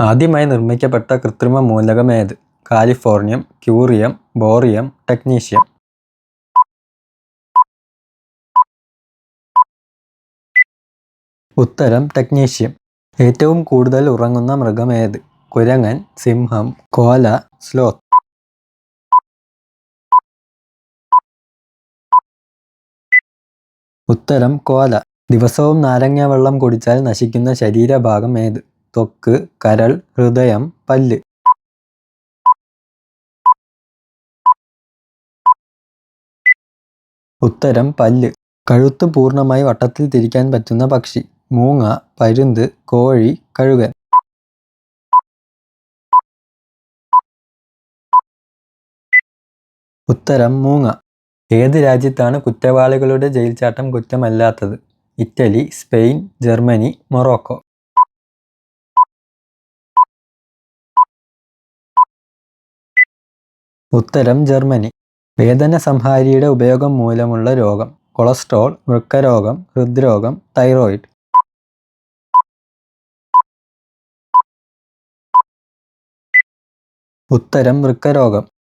ആദ്യമായി നിർമ്മിക്കപ്പെട്ട കൃത്രിമ മൂലകം ഏത് കാലിഫോർണിയം ക്യൂറിയം ബോറിയം ടെക്നീഷ്യം. ഉത്തരം ടെക്നീഷ്യം. ഏറ്റവും കൂടുതൽ ഉറങ്ങുന്ന മൃഗം ഏത് കുരങ്ങൻ സിംഹം കോല സ്ലോത്ത്. ഉത്തരം കോല. ദിവസവും നാരങ്ങ വെള്ളം കുടിച്ചാൽ നശിക്കുന്ന ശരീരഭാഗം ഏത്? ത്വക്ക് കരൾ ഹൃദയം പല്ല്. ഉത്തരം പല്ല്. കഴുത്ത് പൂർണമായി വട്ടത്തിൽ തിരിക്കാൻ പറ്റുന്ന പക്ഷി. മൂങ്ങ പരുന്ത് കോഴി കഴുകൻ. ഉത്തരം മൂങ്ങ. ഏത് രാജ്യത്താണ് കുറ്റവാളികളുടെ ജയിൽ ചാട്ടം കുറ്റമല്ലാത്തത്? Italy Spain Germany Morocco. ഉത്തരം ജർമ്മനി. വേദന സംഹാരിയുടെ ഉപയോഗം മൂലമുള്ള രോഗം. കൊളസ്ട്രോൾ വൃക്കരോഗം ഹൃദ്രോഗം തൈറോയിഡ്. ഉത്തരം വൃക്കരോഗം.